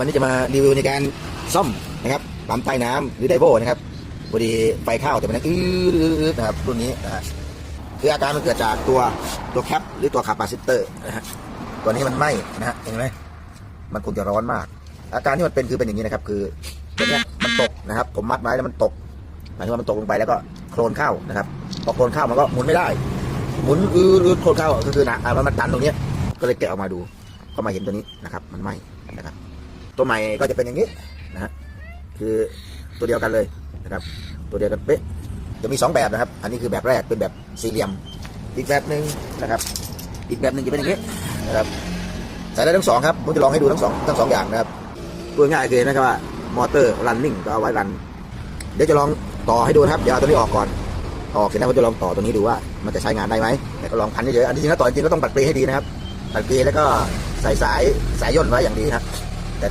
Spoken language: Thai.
วันนี้จะมารีวิวในการซ่อมนะครับปั๊มใต้น้ำหรือไดโบนะครับพอดีไฟเข้าแต่มันอื้อนะครับรุ่นนี้นะคืออาการมันเกิดจากตัวตัวแคปหรือตัวคาปาซิเตอร์นะฮะตัวนี้มันไหม้นะฮะเห็นไหมมันคงจะร้อนมาก อาการที่มันเป็นคือเป็นอย่างนี้นะครับ คือตัวนี้มันตกนะครับ ผมมัดไว้แล้วมันตกหมายถึงว่ามันตกลงไปแล้วก็โคลนเข้านะครับพอโคลนเข้ามันก็หมุนไม่ได้ หมุนอืออือโคลนเข้าก็คือนะอะมันมันตันตรงเนี้ยก็เลยแกะออกมาดู ก็มาเห็นตัวนี้นะครับ มันไหม้นะครับ ตัวใหม่ก็จะเป็นอย่างนี้นะฮะคือตัวเดียวกันเลยนะครับ ตัวเดียวกันเป๊ะจะมีสองแบบนะครับ อันนี้คือแบบแรกเป็นแบบสี่เหลี่ยม อีกแบบหนึ่งนะครับ อีกแบบหนึ่งจะเป็นอย่างนี้นะครับใส่ได้ทั้งสองครับผมจะลองให้ดูทั้งสองทั้งสองอย่างนะครับตัวง่ายคือนะครับว่ามอเตอร์รันนิ่งก็เอาไว้รัน เดี๋ยวจะลองต่อให้ดูครับเดี๋ยวเอาตัวนี้ออกก่อนออกเสร็จแล้วผมจะลองต่อตัวนี้ดูว่า มันจะใช้งานได้ไหมแต่ก็ลองพันเฉยๆอันที่จริงแล้วต่อจริงก็ต้องปัดเปลให้ดีนะครับปัดเปลแล้วก็ใส่สายสายย่นไว้อย่างดีครับ